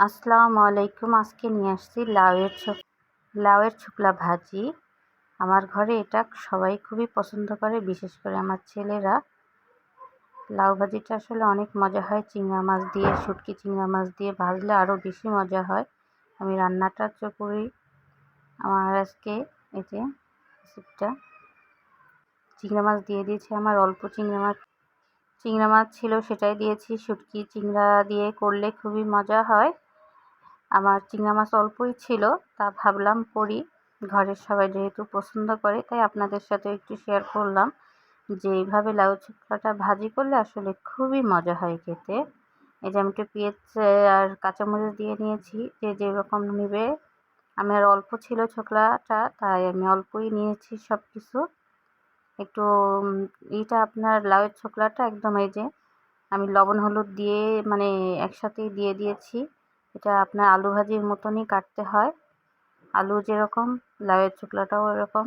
আসসালামু আলাইকুম। আজকে নিয়ে আসছি লাউয়ের ছোক লাউয়ের ছোকলা ভাজি। আমার ঘরে এটা সবাই খুবই পছন্দ করে, বিশেষ করে আমার ছেলেরা। লাউ ভাজিটা আসলে অনেক মজা হয়। চিংড়া মাছ দিয়ে, শুটকি চিংড়া মাছ দিয়ে ভাজলে আরও বেশি মজা হয়। আমি রান্নাটা করি। আমার আজকে যে রেসিপিটা। চিংড়া মাছ দিয়ে দিয়েছি আমার অল্প চিংড়া মাছ। চিংড়া মাছ ছিল সেটাই দিয়েছি। শুটকি চিংড়া দিয়ে করলে খুবই মজা হয়। আমার চিংড়া মাছ অল্পই ছিল, তা ভাবলাম করি। ঘরের সবাই যেহেতু পছন্দ করে, তাই আপনাদের সাথে একটু শেয়ার করলাম যে, এইভাবে লাউ ছোকলাটা ভাজি করলে আসলে খুবই মজা হয় খেতে। এই যে আমি একটু পেঁয়াজ আর কাঁচামরিচ দিয়ে নিয়েছি, যে যেরকম নেবে। আমার অল্প ছিল ছোকলাটা, তাই আমি অল্পই নিয়েছি সব কিছু একটু এইটা আপনার লাউয়ের ছোকলাটা একদম এই যে, আমি লবণ, হলুদ দিয়ে মানে একসাথেই দিয়ে দিয়েছি। এটা আপনার আলু ভাজির মতনই কাটতে হয়। আলু যেরকম, লাউয়ের ছোকলাটাও এরকম।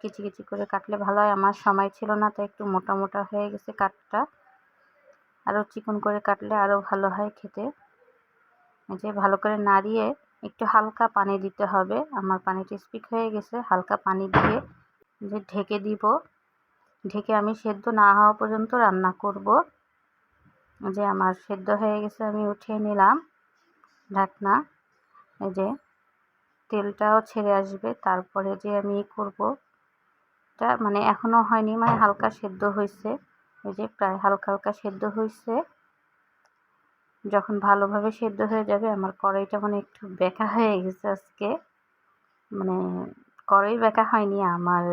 কিচি কিচি করে কাটলে ভালো হয়। আমার সময় ছিল না, তাই একটু মোটা মোটা হয়ে গেছে কাটটা। আরও চিকন করে কাটলে আরও ভালো হয় খেতে। যে ভালো করে নাড়িয়ে একটু হালকা পানি দিতে হবে। আমার পানিটা স্পিক হয়ে গেছে, হালকা পানি দিয়ে যে ঢেকে দিব। ঢেকে আমি সেদ্ধ না হওয়া পর্যন্ত রান্না করব। যে আমার সেদ্ধ হয়ে গেছে, আমি উঠিয়ে নিলাম। ঢাকনা, এই যে তেলটাও ছেড়ে আসবে, তারপরে যে আমি করব, এটা মানে এখনও হয়নি মানে হালকা সেদ্ধ হয়েছে, এই যে প্রায় হালকা হালকা সেদ্ধ হয়েছে। যখন ভালোভাবে সেদ্ধ হয়ে যাবে, আমার কড়াইটা মানে একটু বেঁকা হয়ে গেছে আজকে মানে কড়াই বেঁকা হয়নি, আমার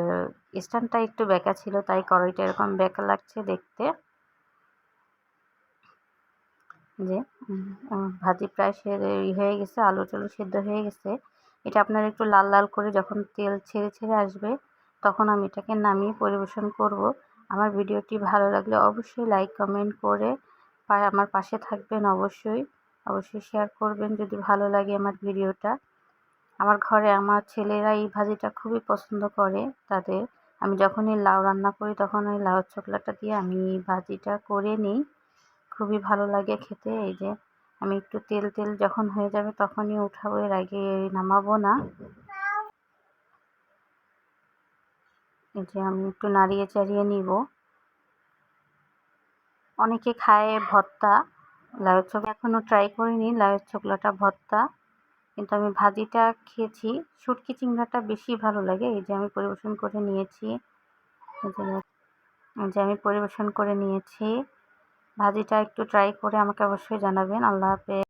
স্ট্যান্ডটা একটু বেঁকা ছিল, তাই কড়াইটা এরকম বেঁকা লাগছে দেখতে। যে ভাজি প্রায় সে হয়ে গেছে, আলু টালু সেদ্ধ হয়ে গেছে। এটা আপনার একটু লাল লাল করে যখন তেল ছেড়ে ছেড়ে আসবে, তখন আমি এটাকে নামিয়ে পরিবেশন করব। আমার ভিডিওটি ভালো লাগলে অবশ্যই লাইক কমেন্ট করে আমার পাশে থাকবেন অবশ্যই। অবশ্যই শেয়ার করবেন যদি ভালো লাগে আমার ভিডিওটা। আমার ঘরে আমার ছেলেরা এই ভাজিটা খুবই পছন্দ করে তাদের। আমি যখনই লাউ রান্না করি তখন ওই লাউ চোকলাটা দিয়ে আমি এই ভাজিটা করে নিই। খুবই ভালো লাগে খেতে। এই যে আমি একটু তেল তেল যখন হয়ে যাবে তখনই উঠাবো, এর আগে নামাবো না। এই যে আমি একটু নাড়িয়ে চাড়িয়ে নিব। অনেকে খায় ভর্তা, লাউয়ের চোখ এখনও ট্রাই করিনি, লাউয়ের চোখলাটা ভর্তা। কিন্তু আমি ভাজিটা খেয়েছি, শুটকি চিংড়াটা বেশি ভালো লাগে। এই যে আমি পরিবেশন করে নিয়েছি। এই যে আমি পরিবেশন করে নিয়েছি। ভাজিটা একটু ট্রাই করে আমাকে অবশ্যই জানাবেন। আল্লাহ হাফেজ।